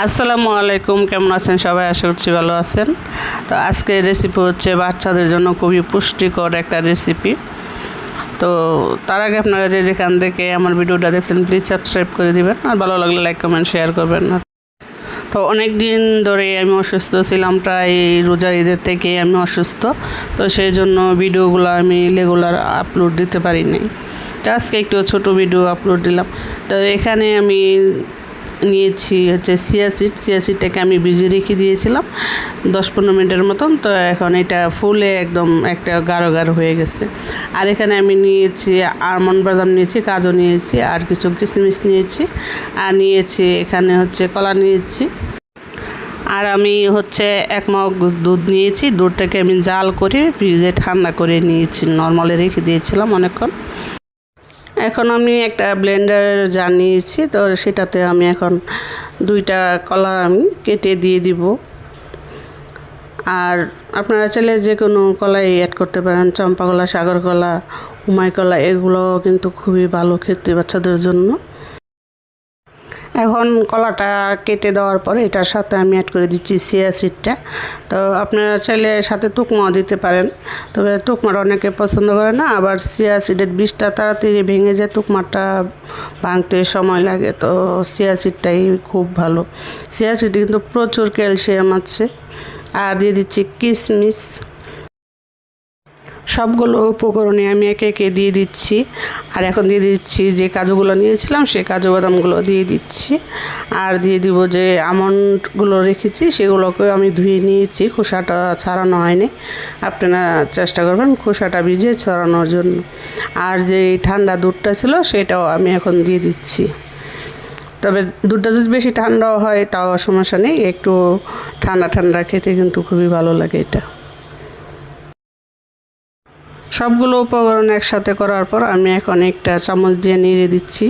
আসসালামু আলাইকুম, কেমন আছেন সবাই? আশা করছি ভালো আছেন। তো আজকে রেসিপি হচ্ছে বাচ্চাদের জন্য খুবই পুষ্টিকর একটা রেসিপি তো তার আগে আপনারা যে যেখান থেকে আমার ভিডিওটা দেখছেন প্লিজ সাবস্ক্রাইব করে দিবেন। আর ভালো লাগলে লাইক কমেন্ট শেয়ার করবেন। তো অনেক দিন ধরে আমি অসুস্থ ছিলাম, প্রায় রোজার ঈদের থেকে আমি অসুস্থ। তো সেই জন্য ভিডিওগুলো আমি রেগুলার আপলোড দিতে পারিনি। তো আজকে একটু ছোট ভিডিও আপলোড দিলাম। তো এখানে আমি নিয়েছি হচ্ছে চিয়া সিড। সিডটাকে আমি ভিজিয়ে রেখে দিয়েছিলাম দশ পনেরো মিনিটের মতন। তো এখন এটা ফুলে একদম একটা গাঢ় গাঢ় হয়ে গেছে। আর এখানে আমি নিয়েছি আলমন্ড বাদাম নিয়েছি, কাজু নিয়েছি, আর কিছু কিশমিশ নিয়েছি। আর নিয়েছি এখানে হচ্ছে কলা নিয়েছি। আর আমি হচ্ছে এক মগ দুধ নিয়েছি। দুধটাকে আমি জাল করে ফ্রিজে ঠান্ডা করে নিয়েছি। নর্মালে রেখে দিয়েছিলাম অনেকক্ষণ। এখন আমি একটা ব্লেন্ডার জানিয়েছি তো সেটাতে আমি এখন দুইটা কলা আমি কেটে দিয়ে দিব। আর আপনারা চাইলে যে কোনো কলাই অ্যাড করতে পারেন, চম্পা কলা, সাগর কলা উমাই কলা এগুলো কিন্তু খুবই ভালো খেতে বাচ্চাদের জন্য। এখন কলাটা কেটে দেওয়ার পরে এটার সাথে আমি অ্যাড করে দিচ্ছি সিয়া সিডটা তো আপনারা চাইলে সাথে টুকমাও দিতে পারেন। তবে টুকমাটা অনেকে পছন্দ করে না, আবার সিয়া সিডের বিষটা তাড়াতাড়ি ভেঙে যায় টুকমাটা ভাঙতে সময় লাগে। তো সিয়া সিডটাই খুব ভালো। সিয়া সিডে কিন্তু প্রচুর ক্যালসিয়াম আছে। আর দিয়ে দিচ্ছি কিশমিশ সবগুলো উপকরণে আমি একে একে দিয়ে দিচ্ছি। আর এখন দিয়ে দিচ্ছি যে কাজুগুলো নিয়েছিলাম, সেই কাজু বাদামগুলো দিয়ে দিচ্ছি। আর দিয়ে দিব যে আমন্ডগুলো রেখেছি সেগুলোকে আমি ধুয়ে নিয়েছি। খোসাটা ছাড়ানো হয়নি। আপনারা চেষ্টা করবেন খোসাটা ভিজিয়ে ছড়ানোর জন্য। আর যে ঠান্ডা দুধটা ছিল, সেটাও আমি এখন দিয়ে দিচ্ছি। তবে দুধটা যদি বেশি ঠান্ডাও হয়, তাও সমস্যা নেই। একটু ঠান্ডা ঠান্ডা খেতে কিন্তু খুবই ভালো লাগে এটা। সবগুলো উপকরণ একসাথে করার পর আমি এখন একটা চামচ দিয়ে নেড়ে দিচ্ছি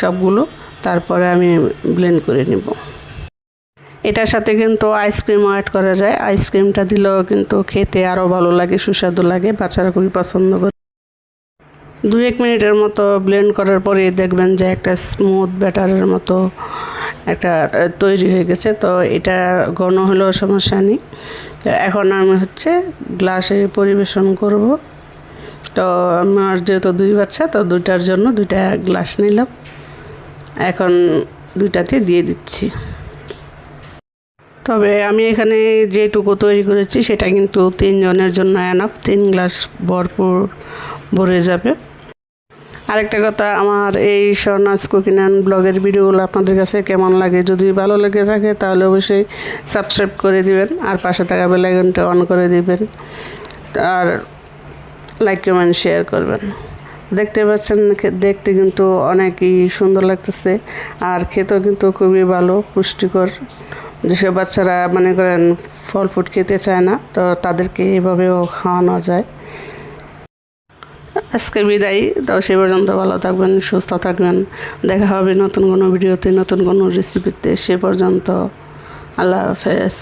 সবগুলো। তারপরে আমি ব্লেন্ড করে নেব। এটার সাথে কিন্তু আইসক্রিমও অ্যাড করা যায়। আইসক্রিমটা দিলেও কিন্তু খেতে আরও ভালো লাগে, সুস্বাদু লাগে, বাচ্চারা খুবই পছন্দ করে। দু এক মিনিটের মতো ব্লেন্ড করার পরে দেখবেন যে একটা স্মুথ ব্যাটারের মতো একটা তৈরি হয়ে গেছে। তো এটা ঘন হলেও সমস্যা নেই। এখন আমি হচ্ছে গ্লাসে পরিবেশন করব। তো আমার যেহেতু দুই বাচ্চা, তো দুইটার জন্য দুইটা গ্লাস নিলাম। এখন দুইটাতে দিয়ে দিচ্ছি। তবে আমি এখানে যেটুকু তৈরি করেছি, সেটা কিন্তু তিনজনের জন্য অ্যানাফ তিন গ্লাস ভরপুর ভরে যাবে। আরেকটা কথা, আমার এই সনাস কুকিং অ্যান্ড ব্লগের ভিডিওগুলো আপনাদের কাছে কেমন লাগে? যদি ভালো লেগে থাকে, তাহলে অবশ্যই সাবস্ক্রাইব করে দিবেন, আর পাশে থাকা বেলাইকনটা অন করে দিবেন। আর লাইক কমেন্ট শেয়ার করবেন। দেখতে পাচ্ছেন দেখতে কিন্তু অনেকই সুন্দর লাগতেছে। আর খেতেও কিন্তু খুবই ভালো, পুষ্টিকর। যেসব বাচ্চারা, মনে করেন, ফল ফুড খেতে চায় না, তো তাদেরকে এভাবেও খাওয়ানো যায়। আজকে বিদায়, তো সে পর্যন্ত ভালো থাকবেন, সুস্থ থাকবেন। দেখা হবে নতুন কোনো ভিডিওতে, নতুন কোনো রেসিপিতে সে পর্যন্ত। আল্লাহ হাফেজ।